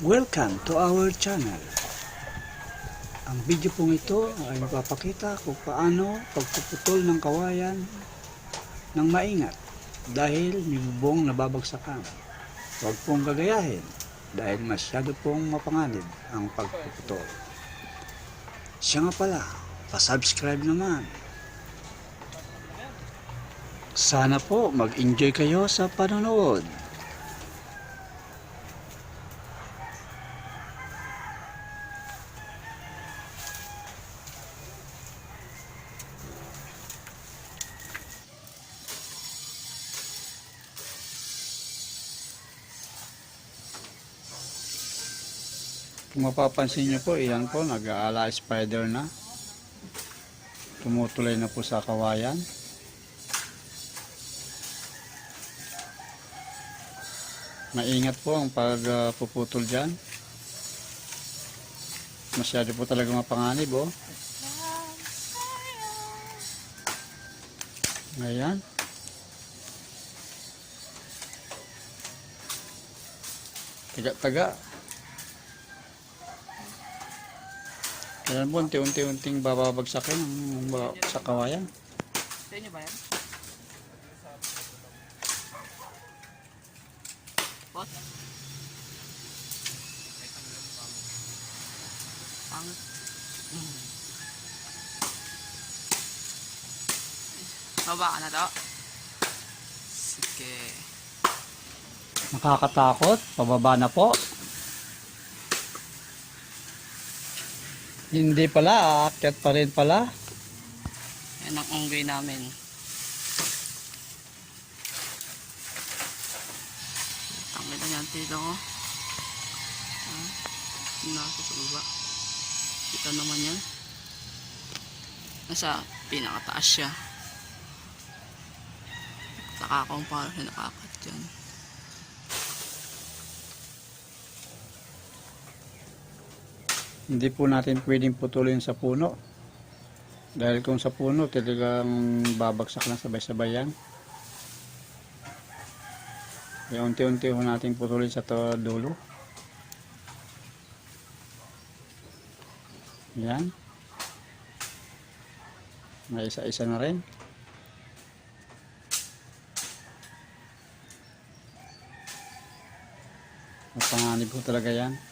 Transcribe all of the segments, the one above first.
Welcome to our channel. Ang video pong ito ay magpapakita kung paano pagpuputol ng kawayan ng maingat dahil may bubong nababagsakan. Huwag pong gagayahin dahil masyado pong mapanganib ang pagpuputol. Siya nga pala, pasubscribe naman. Sana po mag-enjoy kayo sa panonood. Kung mapapansin nyo po, iyan po, nag-aala spider na. Tumutuloy na po sa kawayan. Maingat po ang pagpuputol dyan. Masyado po talaga mapanganib, oh. Ayan. Taga-taga. Ayan po, unti-unti-unting bababagsakin ang ba- sa kawayan. Sa inyo ba yan? Boss? Pang... Mm. Baba ka na to. Sige. Nakakatakot. Pababa na po. Hindi pala, aakyat pa rin pala. Yan ang unggoy namin. Tangin na yan tito ko. Ah, nasa sa baba. Kita naman yan. Nasa pinakataas siya. Parang siya nakakat dyan. Hindi po natin pwedeng putulin sa puno. Dahil kung sa puno, talagang babagsak na sabay-sabay yan. Kaya unti-unti ho natin putulin sa to dulo. Yan. May isa-isa na rin. Mapanganib po talaga yan.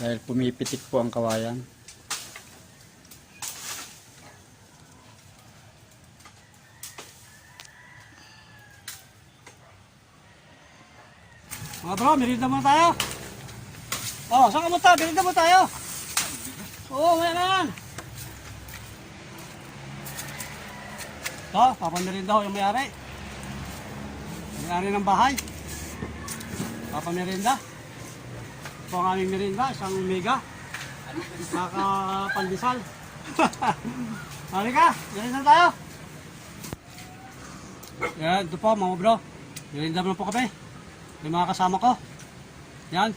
Dahil pumipitik po ang kawayan. Mga bro, merinda muna tayo. Oh, saan ka punta? Merinda muna tayo. Oo, maya na yan. Ito, papamerinda ho yung mayari. Mayari ng bahay. Papamerinda. Ito ang aming merinda, isang mega. Nakapandisal. Halika, merinda tayo. Yan, ito po mga bro. Merinda muna po kami. Yung mga kasama ko. Yan.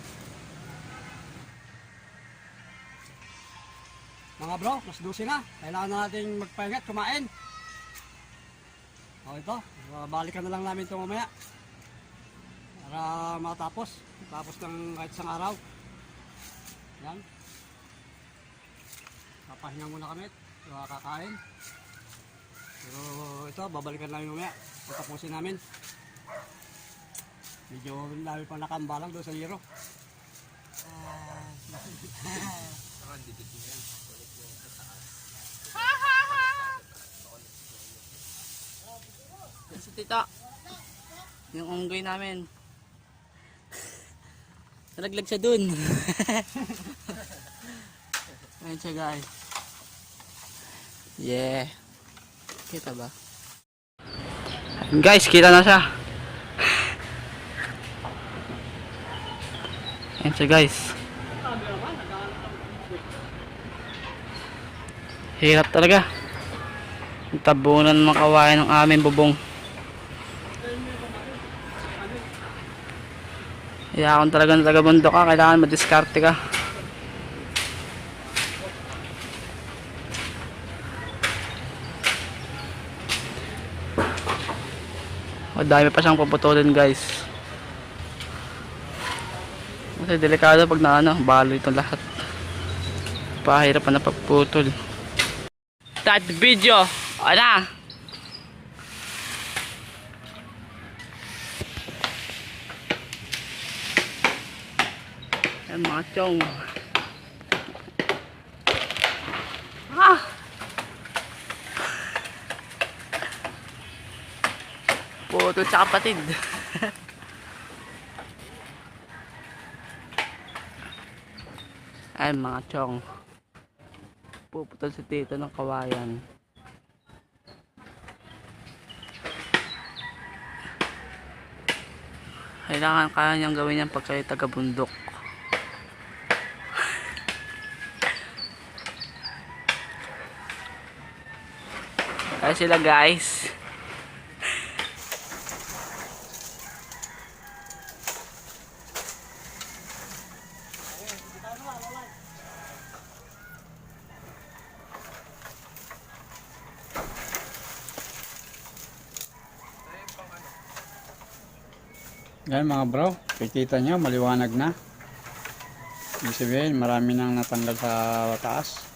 Mga bro, mas 12 na. Kailangan na natin magpahinga at kumain. O ito, balikan na lang namin ito mamaya. Para matapos. Tapos ng kahit isang araw. Yan. Papahinga muna kami. at kakain. Pero ito, babalikan namin mamaya. Patapusin namin. Medyo dami pang nakambalang doon sa Hero. Yan si tita. Yung unggoy namin. Nalaglag siya dun. Ayan siya guys. Yeah. Kita ba? Guys, kita na siya. Ayan siya guys. Hirap talaga. Tabunan ng mga kawain ng aming bubong. Kaya kung talagang taga bundok ka, kailangan madiskarte ka. O dami pa siyang puputulin guys. Kasi delikado pag na ano, balo ito lahat. Pahirapan na pagputol. The video! Ano? Yan mga chong. Ah! Puto sa kapatid. Ay mga chong. Pupunta si tito ng kawayan. Kailangan kaya niyang gawin yan pag kayo taga bundok. Sila guys. Yan mga bro, kikita nyo, maliwanag na. Ibig sabihin, marami nang natanggal sa taas.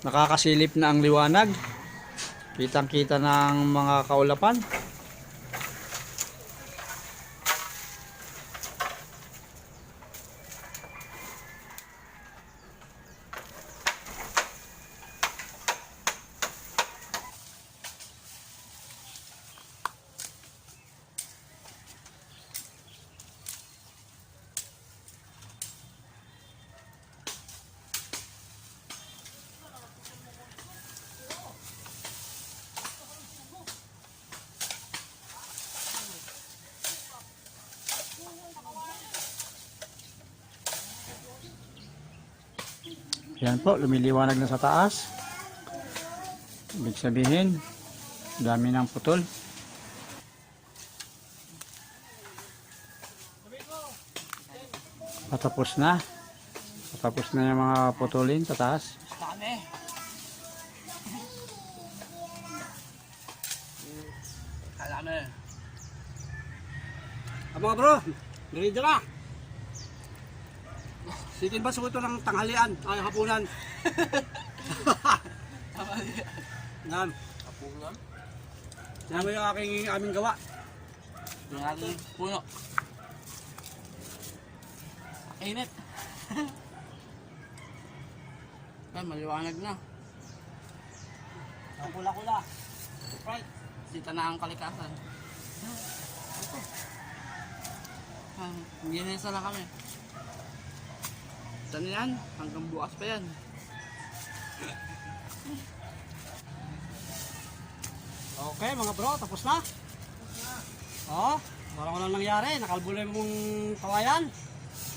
Nakakasilip na ang liwanag. Kitang kita ng mga kaulapan. Yan po, lumiliwanag na sa taas. Ibig sabihin, dami ng putol. Patapos na. Patapos na yung mga putulin sa taas. Dami. Alam mo. Ah, mga bro, ready na. Sige ba suot ng tanghalian, ay hapunan. Yan. Kapungan. Yan mo yung aking aming gawa. Yung ating puno. Init. Ay, maliwanag na. Ang kula-kula. Right. Dito na ang kalikasan. Ah, Ginisa lang kami. Saan yan? Hanggang bukas pa yan. Okay mga bro, tapos na. Oh, parang walang nangyari. Nakalbo na yung kawayan.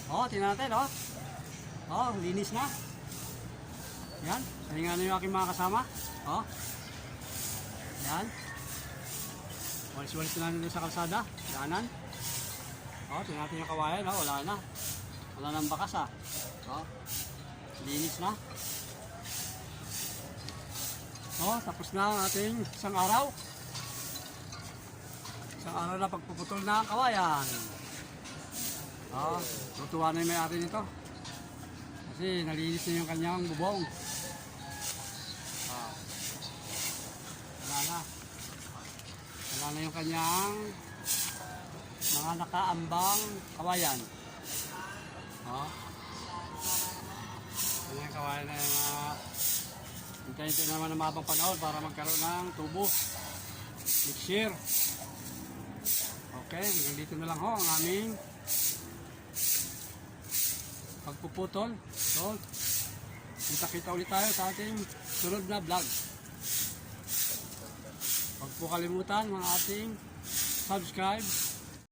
Oh, tingnan natin, oh. Oh, linis na. Yan, salingan na yung aking mga kasama. Oh. Yan. Walis-walis na natin sa kalsada. Daanan. Oh, tingnan natin yung kawayan, oh. Wala na. Wala nang bakas, ah. Oh. Linis na. Oh, tapos na ang ating isang araw. Isang araw na pagpuputol na ang kawayan. Oh, tutuwa na yung may-ari nito. Kasi nalinis na yung kanyang bubong. Oh. Wala na. Wala na yung kanyang mga nakaambang kawayan. Oh. Yan yung kawayan na yung mga Hintayin naman ng mabang panahon para magkaroon ng tubo. Next year. Okay, hanggang dito na lang ho ang aming pagpuputol. So, kita-kita ulit tayo sa ating sunod na vlog. Huwag po kalimutan mga ating subscribe,